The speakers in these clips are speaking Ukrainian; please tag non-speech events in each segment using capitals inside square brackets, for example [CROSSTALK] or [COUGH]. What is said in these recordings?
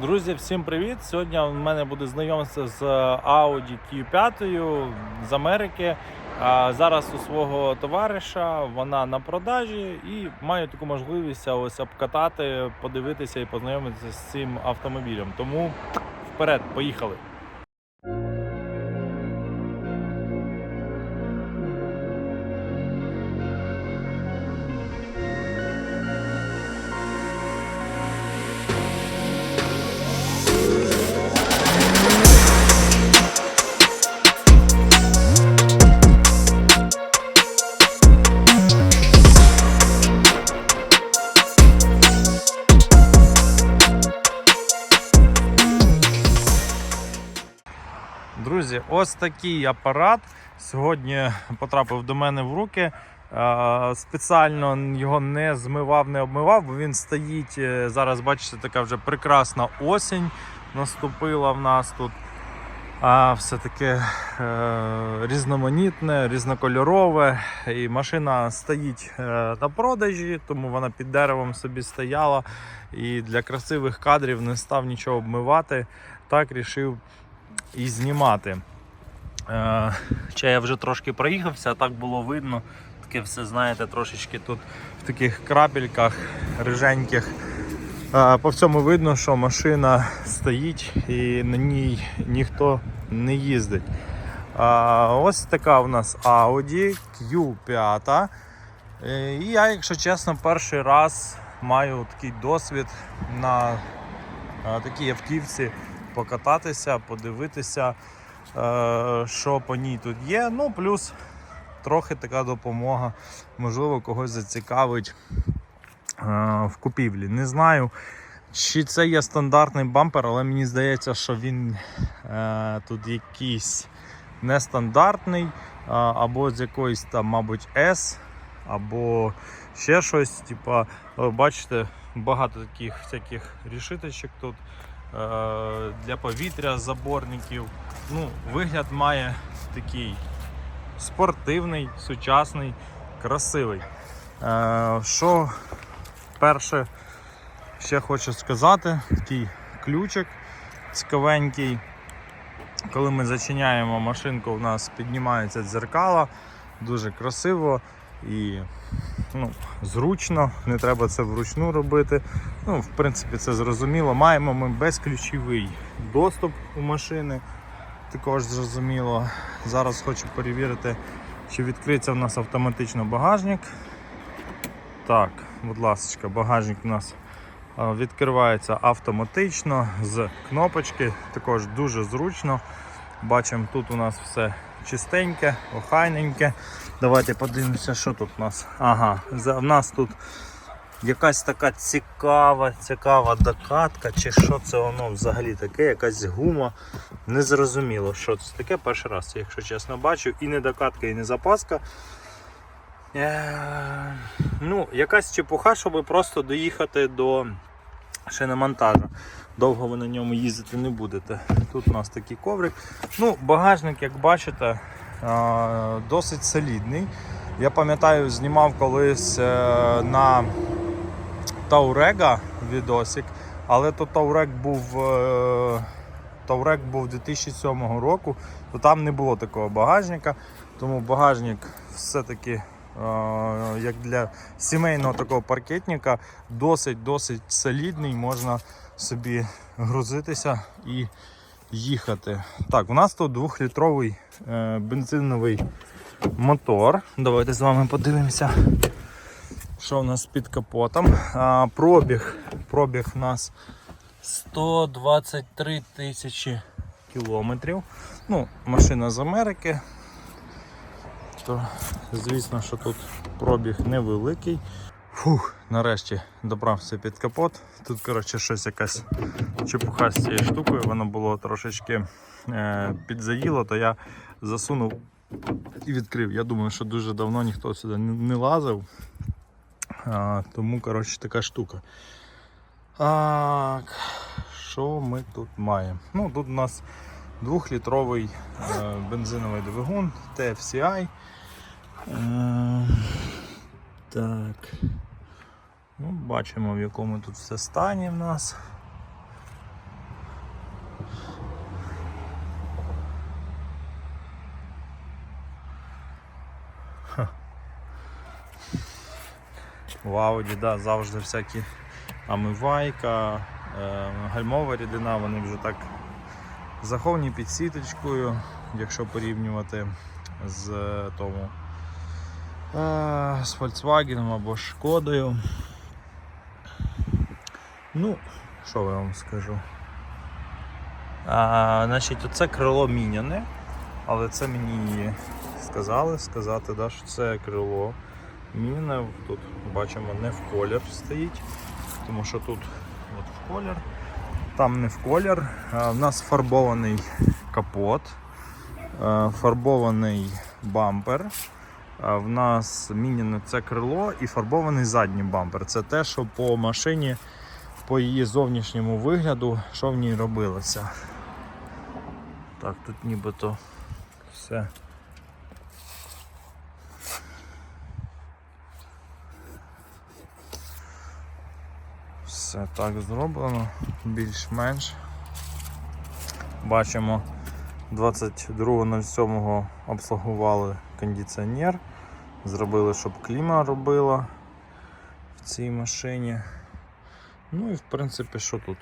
Друзі, всім привіт! Сьогодні в мене буде знайомство з Audi Q5 з Америки. А Зараз у свого товариша вона на продажі і маю таку можливість ось обкатати, подивитися і познайомитися з цим автомобілем. Тому вперед, поїхали! Друзі, ось такий апарат сьогодні потрапив до мене в руки. Спеціально його не змивав, не обмивав, бо він стоїть. е, Зараз бачите, така вже прекрасна осінь наступила в нас тут. А все таке різноманітне, різнокольорове. І машина стоїть е, на продажі, тому вона під деревом собі стояла. І для красивих кадрів не став нічого обмивати. Так рішив і знімати. Е, я вже трошки проїхався, так було видно. Таке все, знаєте, трошечки тут в таких крапельках риженьких. Е, По всьому видно, що машина стоїть і на ній ніхто не їздить. Е, Ось така у нас Audi Q5. Е, І я, якщо чесно, перший раз маю такий досвід на такій автівці покататися, подивитися, е, що по ній тут є. Ну, плюс трохи така допомога, можливо, когось зацікавить е, в купівлі. Не знаю, чи це є стандартний бампер, але мені здається, що він е, тут якийсь нестандартний, або з якоїсь там, мабуть, S, або ще щось. Типа, бачите, багато таких всяких рішиточок тут для повітря заборників. Ну, вигляд має такий спортивний, сучасний, красивий. Е, Що перше ще хочу сказати, такий ключик цікавенький. Коли ми зачиняємо машинку, у нас піднімаються дзеркала, дуже красиво і ну, зручно, не треба це вручну робити. Ну, в принципі, це зрозуміло. Маємо ми безключовий доступ у машини. Також зрозуміло. Зараз хочу перевірити, чи відкриється в нас автоматично багажник. Так, будь ласка, багажник у нас відкривається автоматично з кнопочки. Також дуже зручно. Бачимо, тут у нас все чистеньке, охайненьке. Давайте подивимося, що тут у нас. Ага, в нас тут якась така цікава, цікава докатка, чи що це воно взагалі таке, якась гума. Незрозуміло, що це таке. Перший раз, якщо чесно, бачу. І не докатка, і не запаска. Е, ну, якась чепуха, щоб просто доїхати до шиномонтажу. Довго ви на ньому їздити не будете. Тут у нас такий коврик. Ну, багажник, як бачите, досить солідний. Я пам'ятаю, знімав колись е, на Таурега відосик, але то Таурек був. е, Таурек був 2007 року, то там не було такого багажника, тому багажник все-таки е, як для сімейного такого паркетника досить-досить солідний, можна собі грузитися і їхати. Так, у нас тут 2-літровий е, бензиновий мотор. Давайте з вами подивимося, що у нас під капотом. А, пробіг, пробіг у нас 123 тисячі кілометрів. Ну, машина з Америки. То, звісно, що тут пробіг невеликий. Фух, нарешті добрався під капот. Тут, коротше, щось якась чепуха з цією штукою, воно було трошечки е, підзаїло, то я засунув і відкрив. Я думаю, що дуже давно ніхто сюди не, лазив. А, тому, коротше, така штука. Так, що ми тут маємо? Ну, тут у нас двохлітровий е, бензиновий двигун TFCI. Е, так. Ну, Бачимо, в якому тут все стані в нас. Ха. В ауді да, завжди всякі амивайка, е, гальмова рідина, вони вже так заховані під сіточкою, якщо порівнювати з е, тому. Е, з Volkswagen або шкодою. Ну, що я вам скажу? А, значить, оце крило міняне, але це мені сказали сказати, да, що це крило міняне. Тут бачимо не в колір стоїть, тому що тут от в колір, там не в колір. А, в нас фарбований капот, а, фарбований бампер. В нас міняне це крило і фарбований задній бампер. Це те, що по машині, по її зовнішньому вигляду, що в ній робилося. Так, тут нібито все. Все так зроблено, більш-менш. Бачимо, 22.07 обслугували кондиціонер, зробили, щоб кліма робила в цій машині. Ну і в принципі, що тут?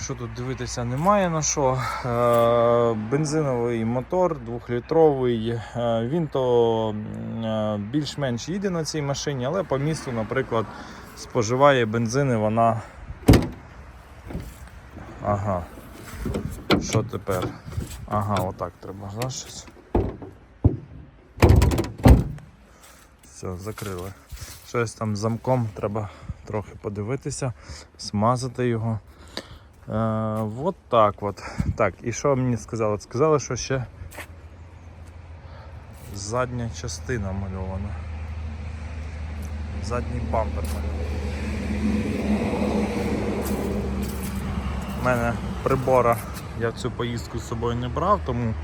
Що тут дивитися немає на що. Е, Бензиновий мотор 2-літровий. Е, Він то е, більш-менш їде на цій машині, але по місту, наприклад, споживає бензини вона. Ага. Що тепер? Ага, отак треба, знаєш. Все, закрили. Щось там замком треба трохи подивитися, смазати його. Е, от так от. Так, і що мені сказали? Сказали, що ще задня частина мальована. Задній бампер мальований. У мене прибора я цю поїздку з собою не брав, тому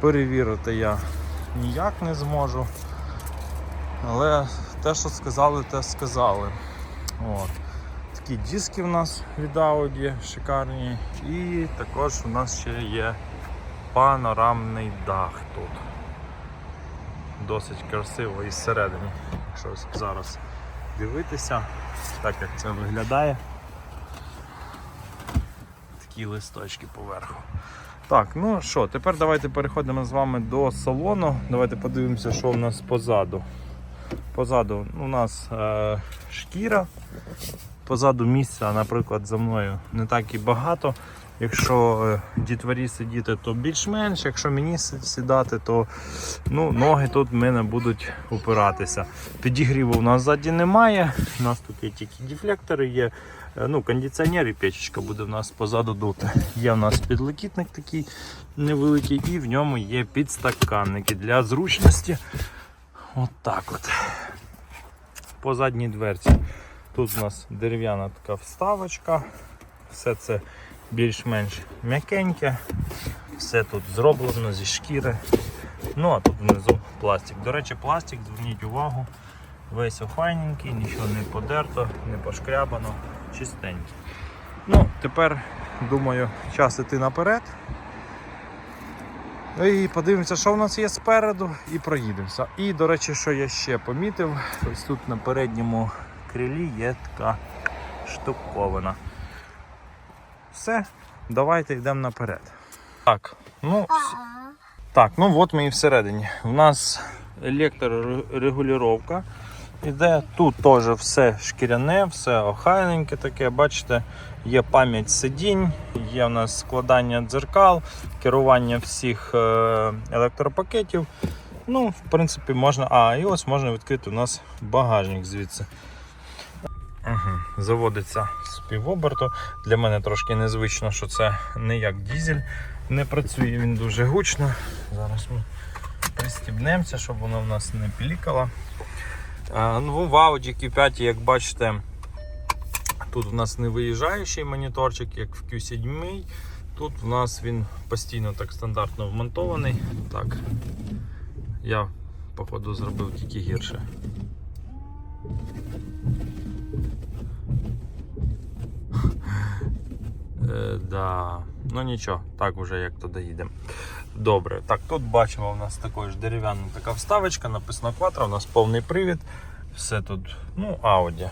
перевірити я ніяк не зможу. Але те, що сказали, те сказали. От. Такі диски в нас від Audi шикарні. І також у нас ще є панорамний дах тут. Досить красиво і зсередини. Якщо зараз дивитися, так як це виглядає. Такі листочки поверху. Так, ну що, тепер давайте переходимо з вами до салону. Давайте подивимося, що в нас позаду. Позаду у нас е, шкіра, позаду місця, наприклад, за мною не так і багато. Якщо е, дітворі сидіти, то більш-менш, якщо мені сідати, то ну, ноги тут в мене будуть упиратися. Підігріву у нас ззаді немає. У нас тут є тільки дефлектори, є е, ну, кондиціонер і печечка буде в нас позаду дути. Є в нас підлокітник такий невеликий, і в ньому є підстаканники для зручності. От так от. По задній дверці. Тут у нас дерев'яна така вставочка. Все це більш-менш м'якеньке. Все тут зроблено зі шкіри. Ну а тут внизу пластик. До речі, пластик, зверніть увагу, весь охайненький, нічого не подерто, не пошкрябано, чистенький. Ну, тепер, думаю, час іти наперед. І подивимося, що в нас є спереду, і проїдемося. І, до речі, що я ще помітив, ось тут на передньому крилі є така штуковина. Все, давайте йдемо наперед. Так, ну, так, ну от ми і всередині. У нас електрорегулювання іде. Тут теж все шкіряне, все охайненьке таке. Бачите, є пам'ять сидінь, є у нас складання дзеркал, керування всіх е, електропакетів. Ну, в принципі, можна. А, і ось можна відкрити у нас багажник звідси. Угу. Заводиться з півоберту. Для мене трошки незвично, що це не як дізель. Не працює він дуже гучно. Зараз ми пристібнемося, щоб воно в нас не пілікало. Ну, в Audi Q5, як бачите, тут в нас не виїжджаючий моніторчик, як в Q7. Тут в нас він постійно так стандартно вмонтований. Так, я, походу, зробив тільки гірше. Е, да. Ну нічого, так вже як то доїдемо. Добре, так, тут бачимо, у нас також дерев'яна така вставочка, написано Quattro, у нас повний привід. Все тут, ну, Audi.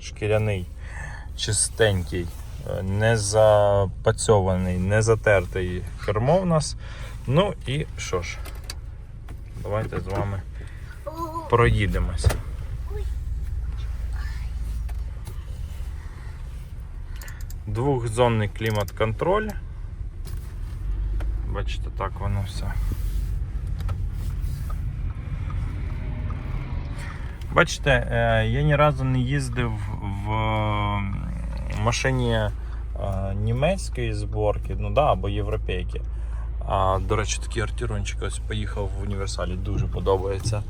Шкіряний, чистенький, е, не запацьований, не затертий кермо в нас. Ну і що ж, давайте з вами проїдемося. Двохзонний клімат-контроль. Бачите, так воно все. Бачите, е, я ні разу не їздив в машині е, німецької зборки, ну да, або європейки. А, до речі, такий артірончик ось поїхав в універсалі, дуже подобається.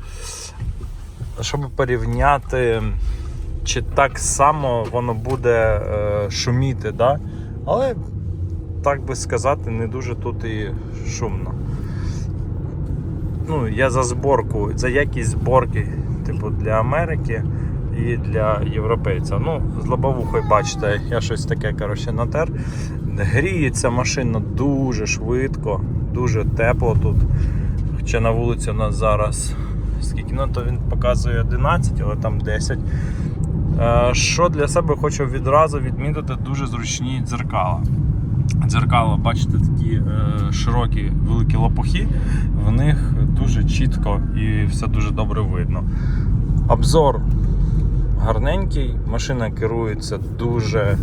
Щоб порівняти, чи так само воно буде е, шуміти, да? але так би сказати, не дуже тут і шумно. Ну, я за зборку, за якість зборки, типу для Америки і для європейця. Ну, з лобовухою, бачите, я щось таке коротше, натер. Гріється машина дуже швидко, дуже тепло тут. Хоча на вулиці у нас зараз скільки, ну то він показує 11, але там 10. Е, Що для себе хочу відразу відмітити, дуже зручні дзеркала. Дзеркала, бачите, такі е, широкі великі лопухи, в них дуже чітко і все дуже добре видно. Обзор гарненький, машина керується дуже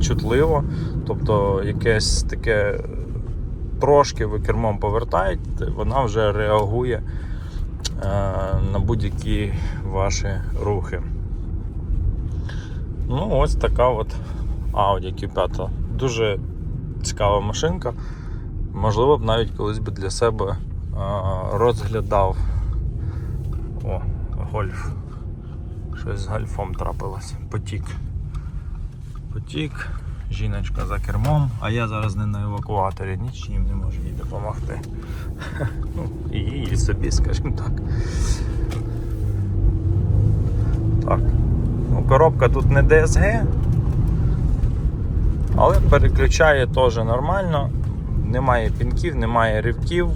чутливо, тобто якесь таке трошки ви кермом повертаєте, вона вже реагує е, на будь-які ваші рухи. Ну, ось така от Audi Q5. Дуже цікава машинка. Можливо б навіть колись би для себе е, розглядав. О, гольф. Щось з гольфом трапилось. Потік. Потік, жіночка за кермом, а я зараз не на евакуаторі, нічим не можу їй допомогти. [LAUGHS] Ну, і собі, скажімо так. Так. Ну, коробка тут не DSG, але переключає теж нормально. Немає пінків, немає ривків. Е,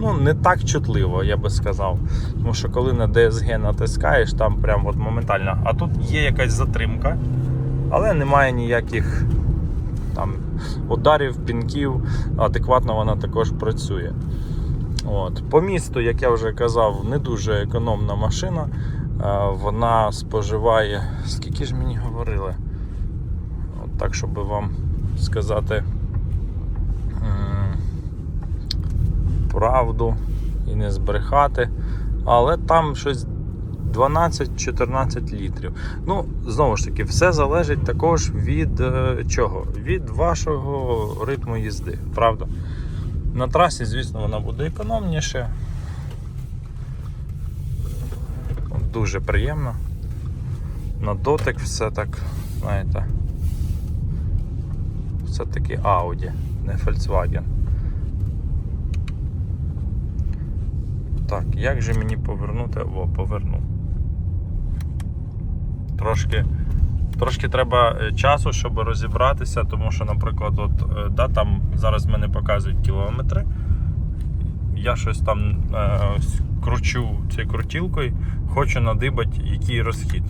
Ну, не так чутливо, я би сказав. Тому що коли на DSG натискаєш, там прям от моментально. А тут є якась затримка, але немає ніяких там ударів, пінків, адекватно вона також працює. От. По місту, як я вже казав, не дуже економна машина. Е, Вона споживає, скільки ж мені говорили? Так, щоб вам сказати правду і не збрехати. Але там щось 12-14 літрів. Ну, знову ж таки, все залежить також від е, чого? Від вашого ритму їзди, правда? На трасі, звісно, вона буде економніше. Дуже приємно. На дотик все так, знаєте. Все-таки Audi, не Volkswagen. Так, як же мені повернути? О, поверну. Трошки, трошки треба е, часу, щоб розібратися, тому що, наприклад, от, е, да, там зараз мене показують кілометри. Я щось там е, кручу цією крутілкою, хочу надибати, який розхід.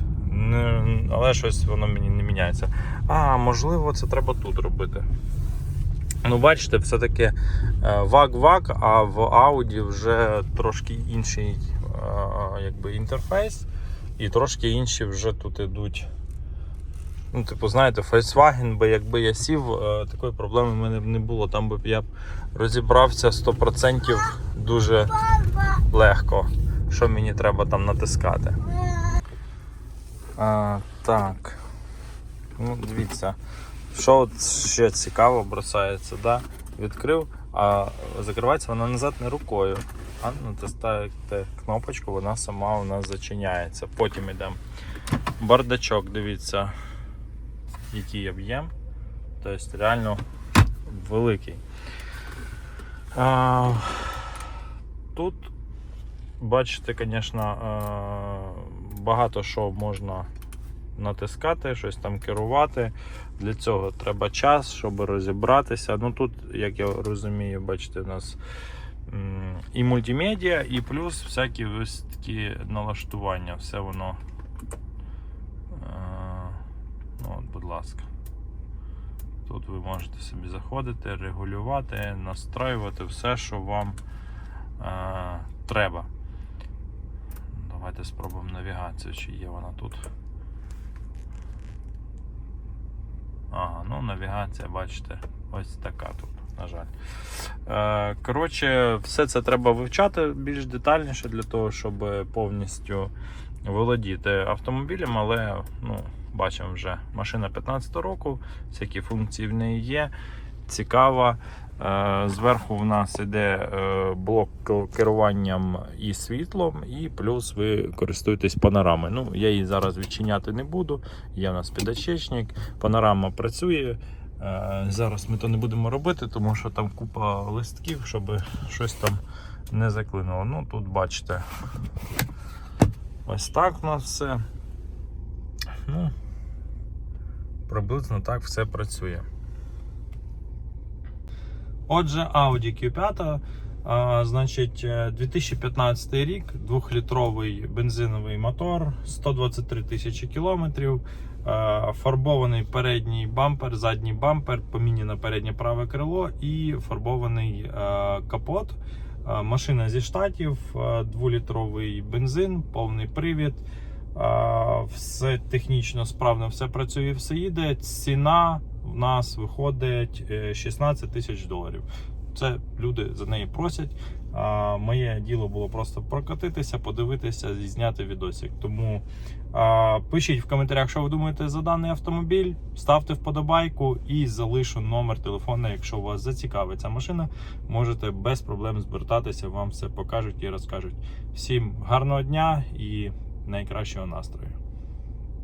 Але щось воно мені не міняється. А, можливо, це треба тут робити. Ну, бачите, все-таки е, вак-вак, а в Audi вже трошки інший е, якби, інтерфейс, і трошки інші вже тут ідуть. Ну, типу, знаєте, Volkswagen, би якби я сів, е, такої проблеми в мене б не було. Там би я б розібрався 100% дуже легко, що мені треба там натискати. А, так. Ну, дивіться. Що от ще цікаво бросається, да? відкрив, а закривається вона назад не рукою. А натискаєте кнопочку, вона сама у нас зачиняється. Потім йдемо. Бардачок, дивіться, який об'єм. Тобто реально великий. А, тут, бачите, звісно, багато що можна натискати, щось там керувати. Для цього треба час, щоб розібратися. Ну тут, як я розумію, бачите, у нас і мультимедіа, і плюс всякі ось такі налаштування. Все воно. е, Ну, от, будь ласка. Тут ви можете собі заходити, регулювати, настраювати все, що вам е, треба. Давайте спробуємо навігацію, чи є вона тут. Ага, ну навігація, бачите, ось така тут, на жаль. Е, коротше, все це треба вивчати більш детальніше для того, щоб повністю володіти автомобілем, але ну, бачимо вже машина 15 року, всякі функції в неї є. Цікава. Е, Зверху в нас іде е, блок ке- керуванням і світлом, і плюс ви користуєтесь панорамою. Ну, я її зараз відчиняти не буду. Є у нас підочечник, панорама працює. Е, Зараз ми то не будемо робити, тому що там купа листків, щоб щось там не заклинуло. Ну, тут бачите, ось так у нас все. Ну, приблизно так все працює. Отже, Audi Q5, а, значить, е, 2015 рік, 2-літровий бензиновий мотор, 123 тисячі кілометрів, е, фарбований передній бампер, задній бампер, поміняне переднє праве крило і фарбований е, капот. Е, Машина зі штатів, 2-літровий бензин, повний привід. Е, Все технічно справно, все працює, все їде. Ціна в нас виходить е, 16 тисяч доларів. Це люди за неї просять. А, моє діло було просто прокатитися, подивитися і зняти відосик. Тому а, пишіть в коментарях, що ви думаєте за даний автомобіль. Ставте вподобайку і залишу номер телефону. Якщо вас зацікавить ця машина, можете без проблем звертатися, вам все покажуть і розкажуть. Всім гарного дня і найкращого настрою.